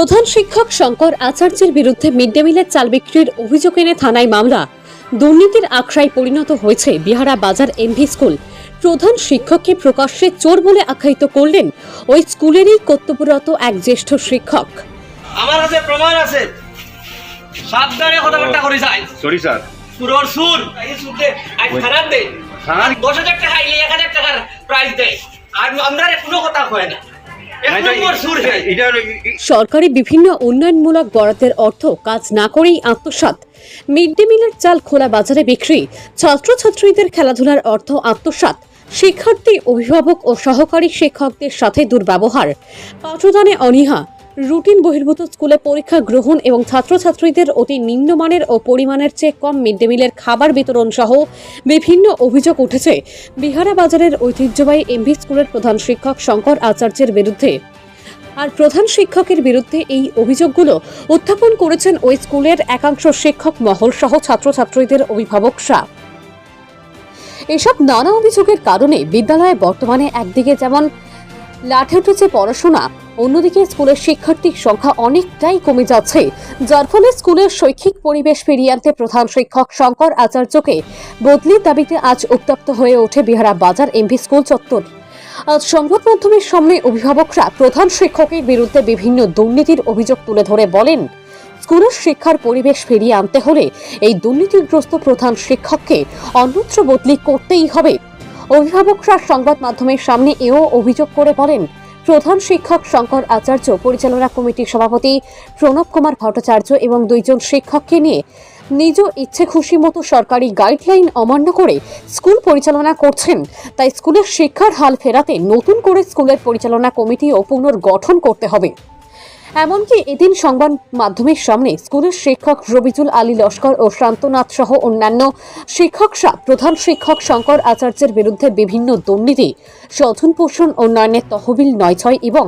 প্রধান শিক্ষক শঙ্কর আচার্যের বিরুদ্ধে মিড ডে মিলের চাল বিক্রির অভিযোগ এনে থানায় মামলা। দুর্নীতির আখড়ায় পরিণত হয়েছে বিহারা বাজার এমভি স্কুল। প্রধান শিক্ষককে প্রকাশ্যে চোর বলে আখ্যায়িত করলেন ওই স্কুলেরই কর্তব্যরত এক জ্যেষ্ঠ শিক্ষক। আমার কাছে প্রমাণ আছে। সাবধানে কথাবার্তা করি যাই সরি স্যার সুরর সুর। এই সুর দে। আজ খারাপ? দশ হাজার টাকা আইলে এক হাজার টাকার প্রাইস দেয় আর আমরা কোনো কথা কয় না। সরকারি বিভিন্ন উন্নয়নমূলক বরাদ্দের অর্থ কাজ না করেই আত্মসাত মিড ডে মিলের চাল খোলা বাজারে বিক্রি। ছাত্রছাত্রীদের খেলাধুলার অর্থ আত্মসাত শিক্ষার্থী অভিভাবক ও সহকারী শিক্ষকদের সাথে দুর্ব্যবহার। পাঠদানে অনীহা। রুটিন বহির্ভূত স্কুলে পরীক্ষা গ্রহণ এবং ছাত্রছাত্রীদের অতি নিম্নমানের ও পরিমাণের চেয়ে কম মিড ডে মিলের খাবার বিতরণ সহ বিভিন্ন অভিযোগ উঠেছে। বিহারা বাজারের ঐতিহ্যবাহী এমভি স্কুলের প্রধান শিক্ষক শঙ্কর আচার্যের বিরুদ্ধে। আর প্রধান শিক্ষকের বিরুদ্ধে এই অভিযোগগুলো উত্থাপন করেছেন ওই স্কুলের একাংশ শিক্ষক মহল সহ ছাত্রছাত্রীদের অভিভাবকরা এসব নানা অভিযোগের কারণে বিদ্যালয়ে বর্তমানে একদিকে যেমন লাঠে উঠেছে পড়াশোনা অন্যদিকে স্কুলের শিক্ষার্থীর সংখ্যা অনেকটাই কমে যাচ্ছে। যার ফলে স্কুলের শৈক্ষিক পরিবেশ ফিরিয়ে আনতে প্রধান শিক্ষক শঙ্কর আচার্যকে বদলির দাবিতে আজ উত্তপ্ত হয়ে ওঠে বিহারা বাজার এমভি স্কুল চত্বর। আজ সংবাদ মাধ্যমের সামনে অভিভাবকরা প্রধান শিক্ষকের বিরুদ্ধে বিভিন্ন দুর্নীতির অভিযোগ তুলে ধরে বলেন, স্কুলের শিক্ষার পরিবেশ ফিরিয়ে আনতে হলে এই দুর্নীতিগ্রস্ত প্রধান শিক্ষককে অন্যত্র বদলি করতেই হবে। অভিভাবকরা সংবাদ মাধ্যমের সামনে এও অভিযোগ করে বলেন প্রধান শিক্ষক শঙ্কর আচার্য, পরিচালনা কমিটির সভাপতি প্রণব কুমার ভট্টাচার্য এবং দুইজন শিক্ষককে নিয়ে নিজ ইচ্ছে খুশি মতো সরকারি গাইডলাইন অমান্য করে স্কুল পরিচালনা করছেন। তাই স্কুলের শিক্ষার হাল ফেরাতে নতুন করে স্কুলের পরিচালনা কমিটিও পুনর্গঠন করতে হবে। এমনকি এদিন সংবাদ মাধ্যমের সামনে স্কুলের শিক্ষক রবিজুল আলী লস্কর ও শান্তনাথ সহ অন্যান্য শিক্ষকরা প্রধান শিক্ষক শঙ্কর আচার্যের বিরুদ্ধে বিভিন্ন দুর্নীতি স্বজন পোষণ উন্নয়নের তহবিল নয় ছয় এবং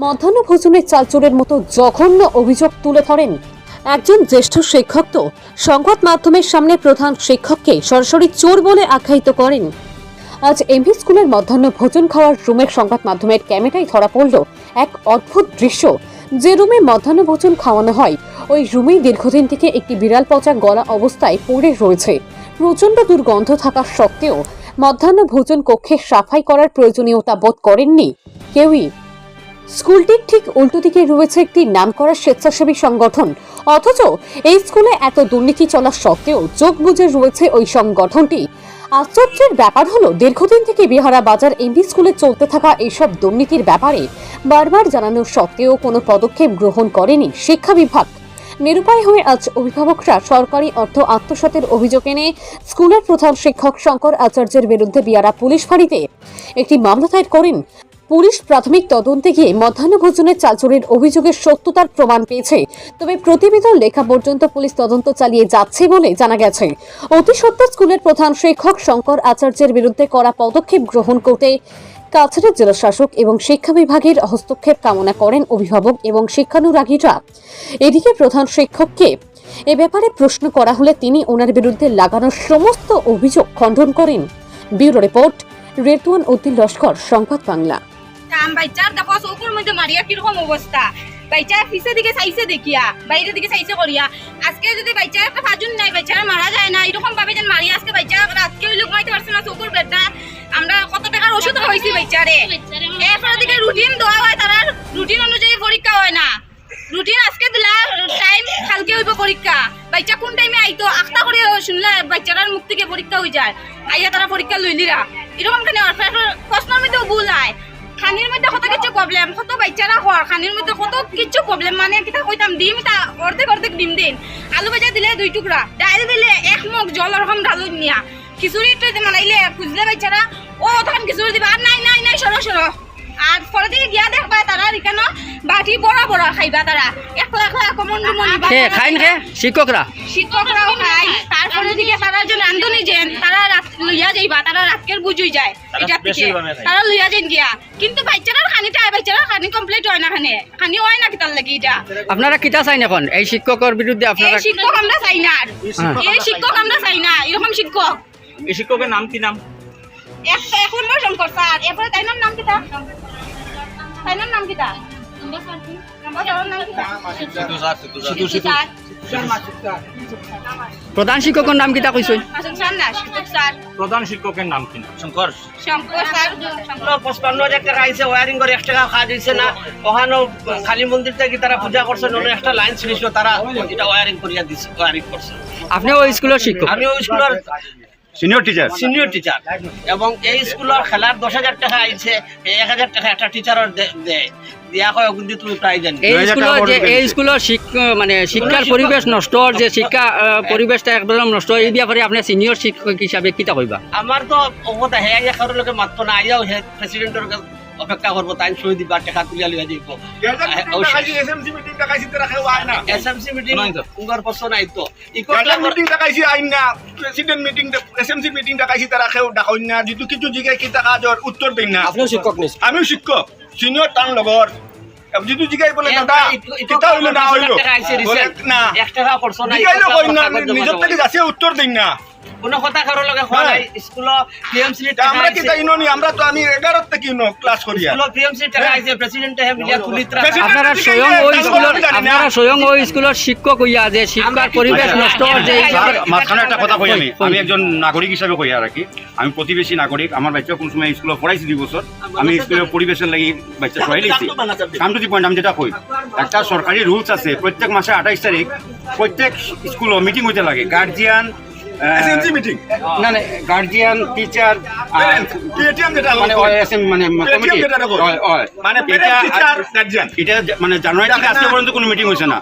মধ্যাহ্ন ভোজনের চালচুরের মতো জঘন্য অভিযোগ তুলে ধরেন। একজন জ্যেষ্ঠ শিক্ষক তো সংবাদ মাধ্যমের সামনে প্রধান শিক্ষককে সরাসরি চোর বলে আখ্যায়িত করেন। আজ এমভি স্কুলের মধ্যাহ্ন ভোজন খাওয়ার রুমের সংবাদ মাধ্যমের ক্যামেরায় ধরা পড়ল এক অদ্ভুত দৃশ্য। যে রুমে মধ্যাহ্ন ভোজন খাওয়ানো হয়, ওই রুমেই দীর্ঘদিন থেকে একটি বিড়াল পচা গলা অবস্থায় পড়ে রয়েছে। প্রচণ্ড দুর্গন্ধ থাকা সত্ত্বেও মধ্যাহ্ন ভোজন কক্ষে সাফাই করার প্রয়োজনীয়তা বোধ করেননি কেউই। স্কুলটির ঠিক উল্টো দিকে রয়েছে একটি নামকরা স্বেচ্ছাসেবী সংগঠন, অথচ এই স্কুলে এত দুর্নীতি চলা সত্ত্বেও চোখ বুজে রয়েছে ওই সংগঠনটি। আশ্চর্যের ব্যাপার হলো, দীর্ঘদিন থেকে বিহারা বাজার এমবি স্কুলে চলতে থাকা এইসব দুর্নীতির ব্যাপারে বারবার জানানো সত্ত্বেও কোনো পদক্ষেপ গ্রহণ করেনি শিক্ষা বিভাগ। নিরুপায় হয়ে আজ অভিভাবকরা সরকারি অর্থ আত্মসাতের অভিযোগ এনে স্কুলের প্রধান শিক্ষক শঙ্কর আচার্যের বিরুদ্ধে বিয়ারা পুলিশ ফাঁড়িতে একটি মামলা দায়ের করেন। পুলিশ প্রাথমিক তদন্তে গিয়ে মধ্যাহ্ন ভোজনের চালচুরির অভিযোগের সত্যতার প্রমাণ পেয়েছে। তবে প্রতিবেদন লেখা পর্যন্ত পুলিশ তদন্ত চালিয়ে যাচ্ছে বলে জানা গেছে। অতি সত্ত্বর স্কুলের প্রধান শিক্ষক শঙ্কর আচার্যের বিরুদ্ধে করা পদক্ষেপ গ্রহণ করতে কাছাড়ের জেলা শাসক এবং শিক্ষা বিভাগের হস্তক্ষেপ কামনা করেন অভিভাবক এবং শিক্ষানুরাগীরা। এদিকে প্রধান শিক্ষককে এ ব্যাপারে প্রশ্ন করা হলে তিনি ওনার বিরুদ্ধে লাগানো সমস্ত অভিযোগ খণ্ডন করেন। Bureau report, Retuan Uddin Laskar, Sangbad Bangla. কাম বাইচার দেখো চৌকুর মধ্যে মারিয়া কীরকম অবস্থা বাইচা পিছের দিকে চাইছে দেখিয়া বাইরের দিকে চাইছে করিয়া আজকে যদি বাইচার একটা ফাজুন নাই বাইচারা মারা যায় না এরকম ভাবে যেন মারিয়া আজকে বাইচা রাতকে লোক মাইতে পারছে না চৌকুর বেটা আমরা কত টাকার ওষুধ হয়েছি বাইচারে এরপর দিকে রুটিন দেওয়া হয় তারা রুটিন অনুযায়ী পরীক্ষা হয় না। রুটিন আজকে দিলা টাইম কালকে হইব পরীক্ষা বাচ্চা কোন টাইমে আইতো? আখটা করে শুনলে বাচ্চাটার মুখ থেকে পরীক্ষা হয়ে যায়। আইয়া তারা পরীক্ষা লইলিরা এরকম খানি প্রশ্নের মধ্যে ভুল হয়। খানির মধ্যে কত কিছু প্রবলেম কত বাচ্চারা হওয়ার খানির মধ্যে কত কিছু প্রবলেম মানে কিতা কইতাম ডিম তা অর্ধেক অর্ধেক ডিম দিন আলু ভাজা দিলে দুই টুকরা ডাল দিলে এক মুখ জল ওরকম ঢালু নিয়া। খিচুড়ি তো মানাইলে, খুঁজলে বাচ্চারা ও তখন খিচুড়ি দিবা। আর নাই নাই নাই সরো সরো আর পরে দিকে গিয়া দেখবা তারা এখানে বাটি বড় বড় খাইবা তারা একলা একলা কমন ডুমন কে খাইন কে শিক্ষকরা? শিক্ষকরাও খাই। তারপরে দিকে তারা যে রান্ধনি যেন তারা রাত লইয়া যাইবা তারা রাতকের বুঝুই যায়। এটা থেকে তারা লইয়া যেন গিয়া। কিন্তু বাচ্চারা খানিটা বাচ্চারা খানি কমপ্লিট হয় না খানে। খানি হয় না কিতার লাগি এটা আপনারা কিতা চাইন এখন এই শিক্ষকের বিরুদ্ধে এই আপনারা শিক্ষক আমরা চাই না আর। এই শিক্ষক আমরা চাই। না। এরকম শিক্ষক। এই শিক্ষকের নাম কি নাম? একটা এখন বসন করছে আর এরপরে তাইনার নাম কি? স্যারের নাম। প্রধান শিক্ষকের নাম সিধু স্যার। প্রধান শিক্ষকের নাম কি? শঙ্কর। শঙ্কর স্যার, শঙ্কর। পঁচপান্ন হাজার টাকা আইছে ওয়ারিং করে এক টাকা খাওয়া দিয়েছে না। ওখানে খালি মন্দির থেকে তারা পূজা করছে অন্য একটা লাইন ছিল তারা এটা ওয়ারিং করিয়া দিছে ওয়ারিং করছে। আপনি ওই স্কুলের শিক্ষক? আমি ওই স্কুলের সিনিয়র টিচার সিনিয়র টিচার এবং এই স্কুলের খেলার দশ হাজার টাকা আইছে এক হাজার টাকা একটা টিচারের দেয়। হয় এই স্কুলের মানে শিক্ষার পরিবেশ নষ্ট যে শিক্ষা পরিবেশটা একদম নষ্ট এই ব্যাপারে আপনি সিনিয়র শিক্ষক হিসাবে কিতা কইবা আমার তো অবতা হে আইয়া লোকে মাত্র না আইয়াও হে প্রেসিডেন্টের অপেক্ষা করব তাই সই দিবা টাকা তুলিয়া লিয়া দিব এসএমসি মিটিং উঙ্গর নাই তো মিটিং ডাকাইছি আইন না প্রেসিডেন্ট মিটিং এসএমসি মিটিং ডাকাইছি তারা ডাকাই না যিটো কিছু কি টাকা জ্বর উত্তর দিন না আপনিও শিক্ষক নিস আমিও শিক্ষক সিনিয়র টান লগর যিটো জিগাই বলে দাদা কিতা হইল না হইল। না এক টাকা খরচ নাই জিগাইলে কই না নিজের থেকে যাচ্ছে উত্তর দিন না কোনো কথা কারোর লগে হয়। নাই স্কুল পিএমসি আমরা কি তাই নি? আমরা তো আমি এগারোর থেকে ইনো ক্লাস করিয়া স্কুল পিএমসি টাকা আইছে প্রেসিডেন্টে হে মিলিয়া তুলিত্রা আপনারা স্বয়ং ওই স্কুলের আপনারা স্বয়ং ওই স্কুলের শিক্ষক হইয়া যে শিক্ষার পরিবেশ নষ্ট যে মাঝখানে একটা কথা কই আমি? আমি একজন নাগরিক হিসাবে কই আর কি? আমি প্রতিবেশী নাগরিক আমার বাচ্চা কোন সময় স্কুলে পড়াইছি দুই বছর। আমি স্কুলের পরিবেশের লাগি বাচ্চা পড়াই লিখছি কাম টু দি পয়েন্ট আমি যেটা কই একটা সরকারি রুলস আছে প্রত্যেক মাসে আঠাইশ তারিখ প্রত্যেক স্কুল মিটিং হইতে লাগে। গার্জিয়ান এসএমসি মিটিং না না গার্জিয়ান টিচার পেটিএম যেটা মানে মানে কমিটি। মানে এটা parent, teacher, এটা মানে জানুয়ারি থেকে আজকে পর্যন্ত কোনো মিটিং হয়েছে না।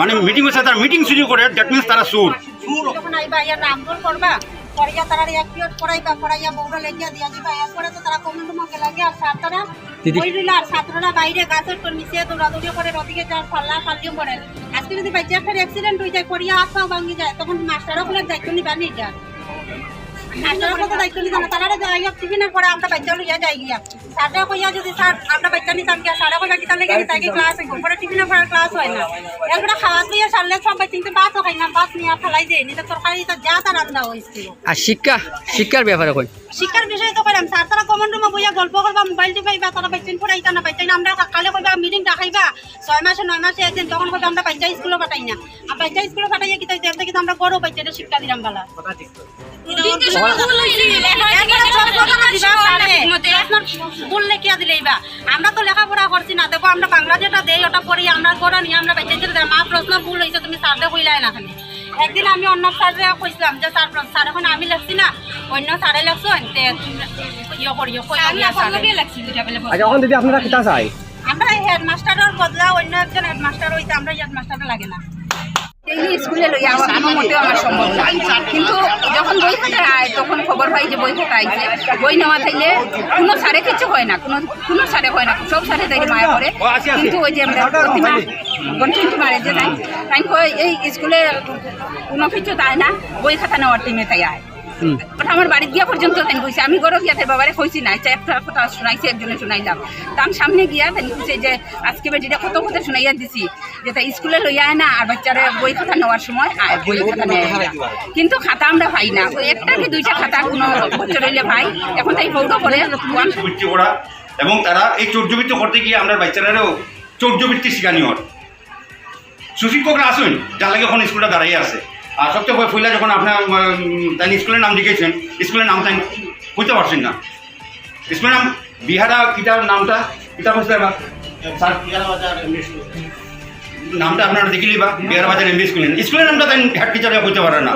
মানে মিটিং হয়েছে তার মিটিং শুরু করে দ্যাট মিনস তারা সুর করিয়া তারা এক পিরিয়ড পড়াইবা পড়াইয়া বউরা লেগিয়া দিয়া দিবা এরপরে তো তারা কমেন্ট মগে লাগে আর ছাত্ররা ওই আর ছাত্ররা বাইরে গাছের নিচে দৌড়াদৌড়ি করে নদীকে যার পাল্লা পাল্লিও করে। আজকে যদি বাচ্চা একটা অ্যাক্সিডেন্ট হয়ে যায় করিয়া হাত ভাঙি যায়, তখন মাস্টারও বলে দায়িত্ব নিবা নি যা মাস্টারও কত দায়িত্ব নিতে না তারা যাই টিফিনের পরে আমরা বাচ্চা লইয়া যাই গিয়া। স্যাররা কইয়া যদি স্যার আমরা বাচ্চা নিতাম গিয়া স্যারে কইয়া কিতা লেগে তাকে ক্লাস হইব পরে টিফিনের পরে ক্লাস হয় না। এরপরে খাওয়া দিয়ে সারলে সব বাচ্চা কিন্তু খাই না, ভাত নিয়ে ফেলাই দেয়, নিতে তরকারি যা তার রান্না হয়েছিল আর শিক্ষা, শিক্ষার ব্যাপারে কই? শিক্ষার বিষয়ে তো কইলাম, স্যার তারা কমন রুমে বইয়া গল্প করবা মোবাইল টিপাইবা তারা বাচ্চান পড়াইতা না বাচ্চান আমরা কালে কইবা মিটিং ডাকাইবা ছয় মাসে, নয় মাসে, একদিন তখন কইবা, আমরা বাচ্চা স্কুলে পাঠাই না। আর বাচ্চা স্কুলে পাঠাইয়া কিতা দেন থেকে আমরা গরো বাচ্চাদের শিক্ষা দিলাম বালা। আমরা তো লেখাপড়া করছি না, দেখো আমরা বাংলা যেটা দেই, ওটা পড়ি, আমরা গড়া নিয়ে আমরা দেয় মা প্রশ্ন ভুল হয়েছে তুমি স্যারদের কইলাই না খালি। একদিন আমি অন্য স্যারে কইছিলাম যে স্যার স্যার এখন আমি লেখছি না অন্য স্যারে লেখছো তে ইয়ে করিও লাগছি বসে। এখন দিদি আপনারা কিতা চাই? আমরা হেডমাস্টারের বদলা অন্য একজন হেডমাস্টার হইতে আমরা হেডমাস্টারটা লাগে না। ডেইলি স্কুলে লইয়া আমার আমার মোটেও আমার সম্ভব না। কিন্তু যখন বই খাতা আয় তখন খবর পাই যে বই খাতা আইছে। বই নেওয়া থাকলে কোনো সারে কিছু হয় না। কোনো কোনো সারে হয় না। সব সারে তাই মায়া করে কিন্তু ওই যে আমরা প্রতিমা গণতন্ত্র মারে যে তাই তাই এই স্কুলে কোনো কিছু তাই না বই খাতা নেওয়ার টিমে তাই আয়। ওটা আমার বাড়ি গিয়া পর্যন্ত তাই কইছে। আমি গরো গিয়া তাই বাবারে কইছি না এটা একটা কথা শুনাইছে একজনে শুনাইলাম তা আমি সামনে গিয়া তাই কইছে যে আজকে বেটিটা কত কথা শুনাইয়া দিছি যে তাই স্কুলে লইয়া আয় না আর বাচ্চারে বই খাতা নেওয়ার সময় বই খাতা নেয়। কিন্তু খাতা আমরা পাই না। ওই একটা কি দুইটা খাতা কোনো বছর হইলে পাই। এখন তাই বৌদ্ধ করে এবং তারা এই চৌর্যবৃত্তি করতে গিয়ে আমরা বাচ্চারাও চৌর্যবৃত্তি শিখানি হর সুশিক্ষকরা আসুন যার লাগে এখন স্কুলটা দাঁড়িয়ে আছে। আর সবচেয়ে বড় ফুইলা যখন আপনার তাই স্কুলের নাম লিখেছেন স্কুলের নাম তাই বুঝতে পারছেন না। স্কুলের নাম বিহারা কিতার নামটা কিতাব বুঝতে পারবা? স্যার নামটা আপনারা দেখিলি বা বিহার বাজার এমবি স্কুলের স্কুলের নামটা তাই হেড টিচারে বুঝতে পারে না।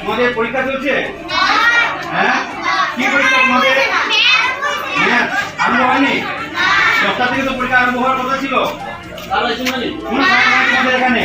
তোমাদের পরীক্ষা চলছে? হ্যাঁ? কি পরীক্ষা তোমাদের? হ্যাঁ আরম্ভ হয়নি? সপ্তাহ থেকে তো পরীক্ষা আরম্ভ হওয়ার কথা ছিল। এখানে?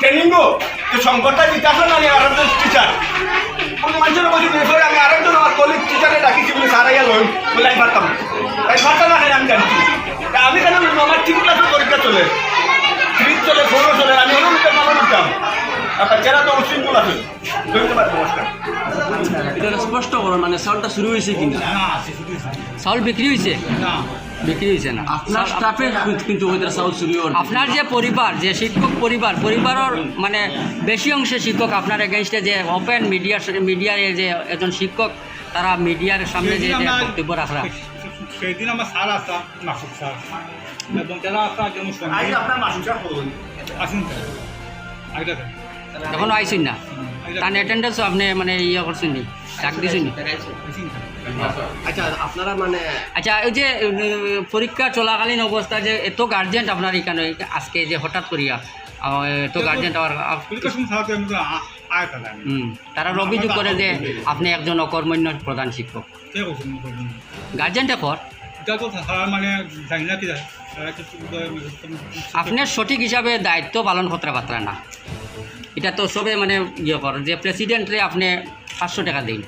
ট্রেনিং গো তো সংকটটা দিতে আসলে আমি আরেকজন টিচার মানুষের বলছি এরপরে আমি আরেকজন আমার কলিগ টিচারে ডাকিছি বলে স্যার আইয়া লই বলে আমি পারতাম তাই পারতাম না আমি জানছি তা আমি কেন? আমার তিন ক্লাসের পরীক্ষা চলে। ফ্রিজ চলে ফোনও চলে আমি হলেও নিতে পারব নিতাম আর বাচ্চারা তো উশৃঙ্খল আছে। ধন্যবাদ নমস্কার। এটা স্পষ্ট করো মানে চাউলটা শুরু হয়েছে কিনা? চাউল বিক্রি হয়েছে? বিক্রি হয়েছে না। আপনার স্টাফে কিন্তু যে পরিবার যে শিক্ষক পরিবার পরিবারের মানে বেশি অংশে শিক্ষক আপনার এগেনস্টে যে ওপেন মিডিয়ার মিডিয়ার যে একজন শিক্ষক তারা মিডিয়ার সামনে যে বক্তব্য রাখরা সেদিন আমার স্যার আসা মাসুক স্যার। এবং তারা আসা যেমন আসুন আগে এখনও আইসুন না। তার অ্যাটেন্ডেন্সও আপনি মানে ইয়ে করছেন নি ডাক দিছেন নি আচ্ছা আপনারা মানে আচ্ছা ওই যে পরীক্ষা চলাকালীন অবস্থা যে এত গার্জেন্ট আপনার এখানে আজকে যে হঠাৎ করিয়া এত গার্জেন্ট তারা অভিযোগ করে যে আপনি একজন অকর্মণ্য প্রধান শিক্ষক। গার্জেন্টে তারা মানে জানি না কি যায় তারা কিছু আপনার সঠিক হিসাবে দায়িত্ব পালন করতে পারতেন না? এটা তো সবে মানে ইয়ে কর যে প্রেসিডেন্টরে আপনি পাঁচশো টাকা দিন।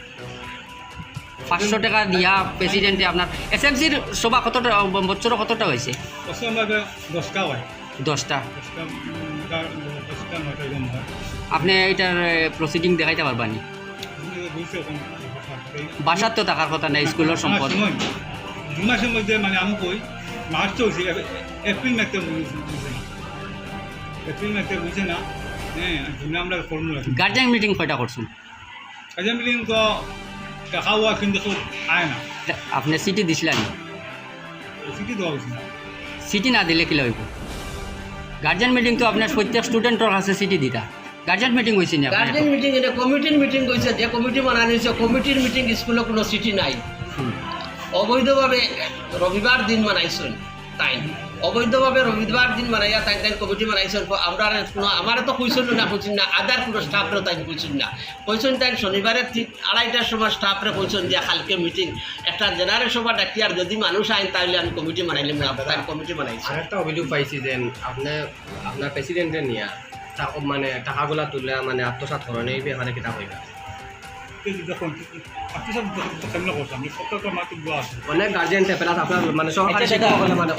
পাঁচশো টাকা দিয়া প্রেসিডেন্টে আপনার এস এম সির সভা কতটা বছর কতটা হয়েছে দশটা হয়। দশটা আপনি এটার প্রসিডিং দেখাইতে পারবানি বাসার তো টাকার কথা নেই স্কুলের সম্পদ। মাসের মধ্যে মানে আমি কই মার্চ চলছে এপ্রিল মাসে এপ্রিল মাসে বুঝছে না। হ্যাঁ জুনে আমরা ফর্মুলা গার্জেন মিটিং কয়টা করছেন কাজে মিলিং তো টাকা হওয়া কিন্তু সব আয় না আপনি সিটি দিছিলেন সিটি দেওয়া না সিটি না দিলে কি লইব গার্জেন মিটিং তো আপনার প্রত্যেক স্টুডেন্টের কাছে সিটি দিতা গার্জেন মিটিং হয়েছে নি গার্জেন মিটিং এটা কমিটির মিটিং কইছে যে কমিটি বানানো হয়েছে কমিটির মিটিং স্কুলে কোনো সিটি নাই। অবৈধভাবে রবিবার দিন মানাইছেন তাই অবৈধভাবে রবিবার দিন মানাইয়া তাই তাই কমিটি মানাইছেন আমরা কোনো আমার তো কইছিল না কইছেন না। আদার কোনো স্টাফরে তাই কইছেন না। কইছেন তাই শনিবারে ঠিক আড়াইটার সময় স্টাফরে কইছেন যে কালকে মিটিং। একটা জেনারেল সভা ডাকি আর যদি মানুষ আইন তাহলে আমি কমিটি মানাইলাম না তাই কমিটি মানাইছি আরেকটা অভিযোগ পাইছি যে আপনি আপনার প্রেসিডেন্টে নিয়া। মানে টাকাগুলা তুলে মানে আত্মসাত করেন এই ব্যাপারে কিতা হইবা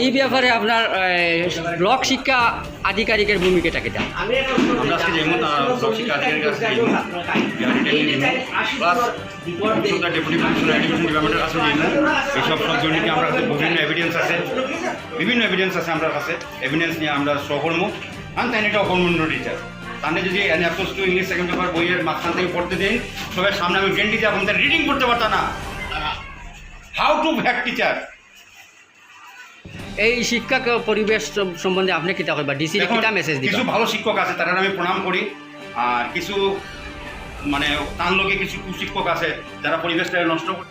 এই ব্যাপারে আপনার ব্লক শিক্ষা আধিকারিকের ভূমিকাটা কেটা আমি এখন আমরা আজকে যেমন ব্লক শিক্ষা আধিকারিকের কাছে ডেপুটি কমিশনার এডুকেশন ডিপার্টমেন্টের কাছে এইসব সব জন্য আমরা বিভিন্ন এভিডেন্স আছে বিভিন্ন এভিডেন্স আছে আমার কাছে। এভিডেন্স নিয়ে আমরা সহকর্ম। আর তাই এটা অকর্মণ্য টিচার তাহলে যদি approach to English second paper বইয়ের মাঝখান থেকে পড়তে দিন সবাই সামনে আমি গেন্ডি দিয়ে এখন রিডিং করতে পারতাম না। হাউ টু ভ্যাক টিচার এই শিক্ষা পরিবেশ সম্বন্ধে আপনি কিতা কইবা ডিসি কিতা মেসেজ দিবা কিছু ভালো শিক্ষক আছে তারা আমি প্রণাম করি। আর কিছু মানে তার লোকে কিছু কুশিক্ষক আছে যারা পরিবেশটা নষ্ট করে